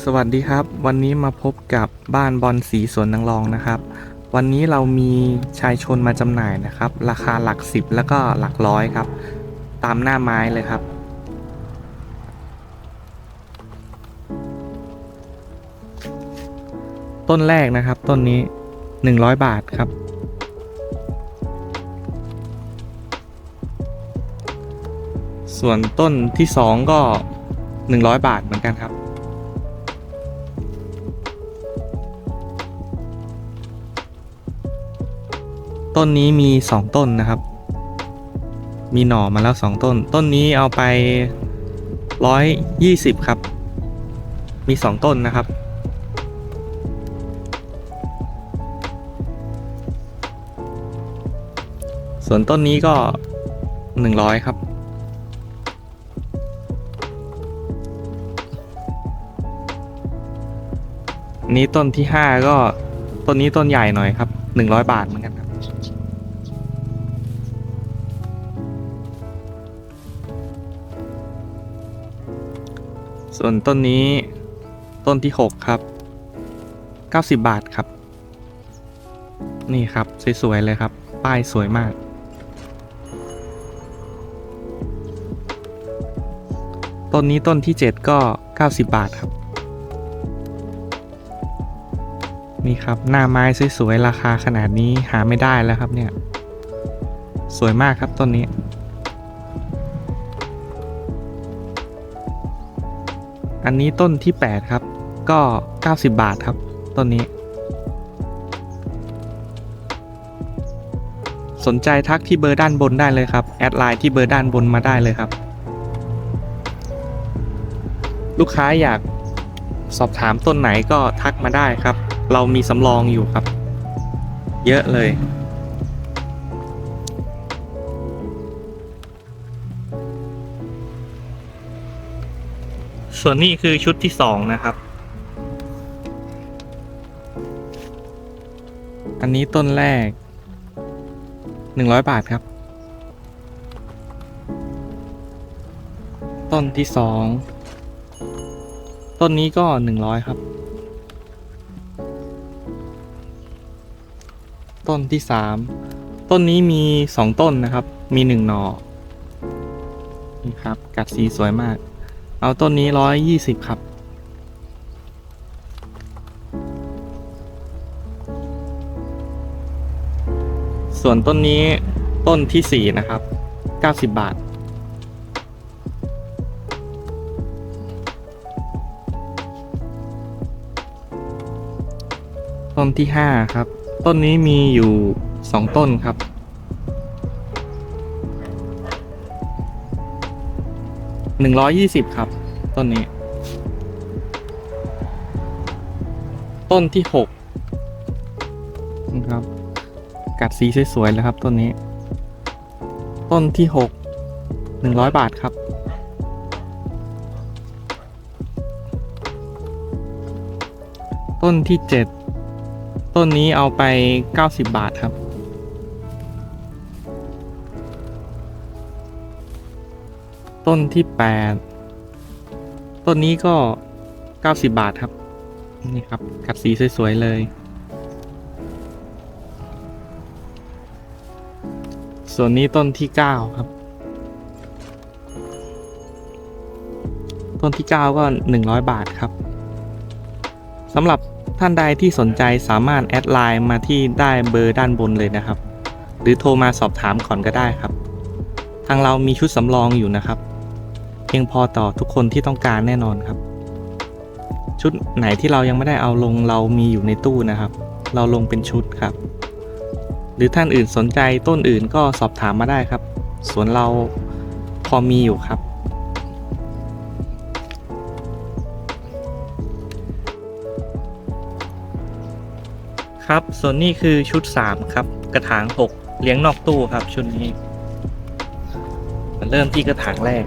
สวัสดีครับ วันนี้มาพบกับบ้านบอลสีสวนนางรองนะครับ วันนี้เรามีชายชนมาจำหน่ายนะครับ ราคาหลักสิบแล้วก็หลักร้อยครับ ตามหน้าไม้เลยครับ ต้นแรกนะครับ ต้นนี้ 100 บาทครับ ส่วนต้นที่สองก็ 100 บาทเหมือนกันครับ ต้นนี้มีสองต้นนะครับ มีหน่อมาแล้วสองต้น ต้นนี้เอาไปร้อยยี่สิบครับ มีสองต้นนะครับ ส่วนต้นนี้ก็หนึ่งร้อยครับนี้ต้นที่ห้าก็ต้นนี้ต้นใหญ่หน่อยครับหนึ่งร้อยบาทเหมือนกันครับ ส่วนต้นนี้ต้นที่หกครับเก้าสิบบาทครับ นี่ครับ สวย ๆ เลยครับ ป้ายสวยมาก ต้นนี้ต้นที่เจ็ดก็เก้าสิบบาทครับ นี่ครับ หน้าไม้สวยๆราคาขนาดนี้หาไม่ได้แล้วครับเนี่ย สวยมากครับต้นนี้ อันนี้ต้นที่ 8 ครับ ก็ 90 บาทครับ ต้นนี้ สนใจทักที่เบอร์ด้านบนได้เลยครับ แอดไลน์ที่เบอร์ด้านบนมาได้เลยครับ ลูกค้าอยากสอบถามต้นไหนก็ทักมาได้ครับ เรามีสำรองอยู่ครับ เยอะเลย ส่วนนี้คือชุดที่สองนะครับ อันนี้ต้นแรกหนึ่งร้อยบาทครับ ต้นที่สอง ต้นนี้ก็หนึ่งร้อยครับ ต้นที่สามต้นนี้มีสองต้นนะครับ มีหนึ่งหนอ่อนี่ครับ กัดสีสวยมาก เอาต้นนี้ร้อยยี่สิบครับ ส่วนต้นนี้ต้นที่สี่นะครับเก้าสิบบาทต้นที่ห้าครับ ต้นนี้มีอยู่สองต้นครับ หนึ่งร้อยยี่สิบครับ ต้นนี้ ต้นที่หกนะครับ กัดสีสวยๆเลยครับ ต้นนี้ ต้นที่หกหนึ่งร้อยบาทครับ ต้นที่เจ็ด ต้นนี้เอาไปเก้าสิบบาทครับ ต้นที่แปดต้นนี้ก็เก้าสิบบาทครับ นี่ครับ กัดสีสวย ๆ เลย ส่วนนี้ต้นที่เก้าครับ ต้นที่เก้าก็หนึ่งร้อยบาทครับสำหรับ ท่านใดที่สนใจสามารถแอดไลน์มาที่ได้เบอร์ด้านบนเลยนะครับ หรือโทรมาสอบถามก่อนก็ได้ครับ ทางเรามีชุดสำรองอยู่นะครับ เพียงพอต่อทุกคนที่ต้องการแน่นอนครับ ชุดไหนที่เรายังไม่ได้เอาลงเรามีอยู่ในตู้นะครับ เราลงเป็นชุดครับ หรือท่านอื่นสนใจต้นอื่นก็สอบถามมาได้ครับส่วนเราพอมีอยู่ครับ ครับส่วนนี้คือชุด 3 ครับ กระถาง 6 เลี้ยงนอกตู้ครับ ชุดนี้มาเริ่มที่กระถางแรก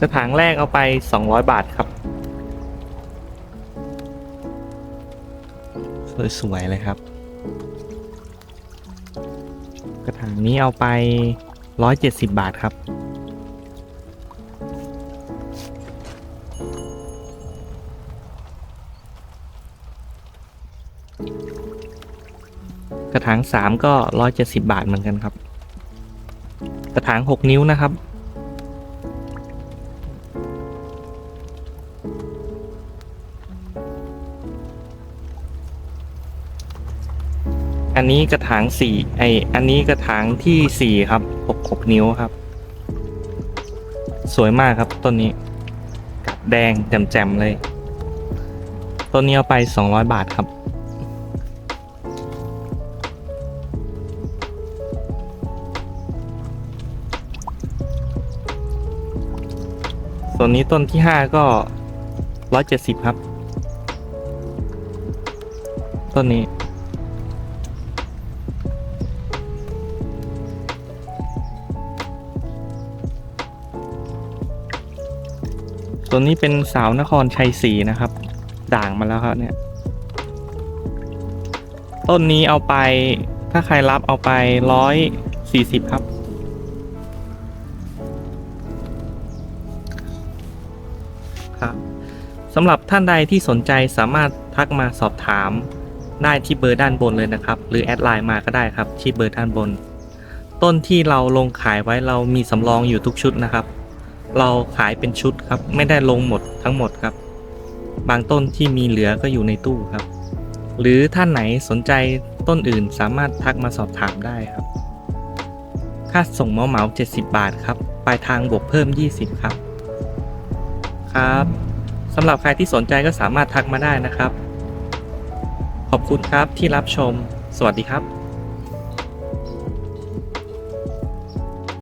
กระถางแรกเอาไป 200 บาทครับ สวยๆเลยครับ กระถางนี้เอาไป 170 บาทครับ ถาง3ก็170บาทเหมือนกันครับ กระถาง6นิ้วนะครับ อันนี้กระถางสี่ไออันนี้กระถางที่สี่ครับหกหกนิ้วครับ สวยมากครับต้นนี้กัดแดงแจ่มๆเลย ต้นนี้เอาไปสองร้อยบาทครับ ส่วนนี้ต้นที่ห้าก็ร้อยเจ็ดสิบครับ ต้นนี้ตัวนี้เป็นสาวนครชัยศรีนะครับ ด่างมาแล้วครับเนี่ย ต้นนี้เอาไปถ้าใครรับเอาไปร้อยสี่สิบครับำหรับท่านใดที่สนใจสามารถทักมาสอบถาม ได้ที่เบอร์ด้านบนเลยนะครับ หรือแอดไลน์มาก็ได้ครับที่เบอร์ด้านบน ต้นที่เราลงขายไว้เรามีสำรองอยู่ทุกชุดนะครับ เราขายเป็นชุดครับ ไม่ได้ลงหมดทั้งหมดครับ บางต้นที่มีเหลือก็อยู่ในตู้ครับ หรือท่านไหนสนใจต้นอื่นสามารถทักมาสอบถามได้ครับ ค่าส่งเมาเหมา70 บาทครับปลายทางบวกเพิ่ม 20 ครับ ครับ สำหรับใครที่สนใจก็สามารถทักมาได้นะครับ ขอบคุณครับที่รับชม สวัสดีครับ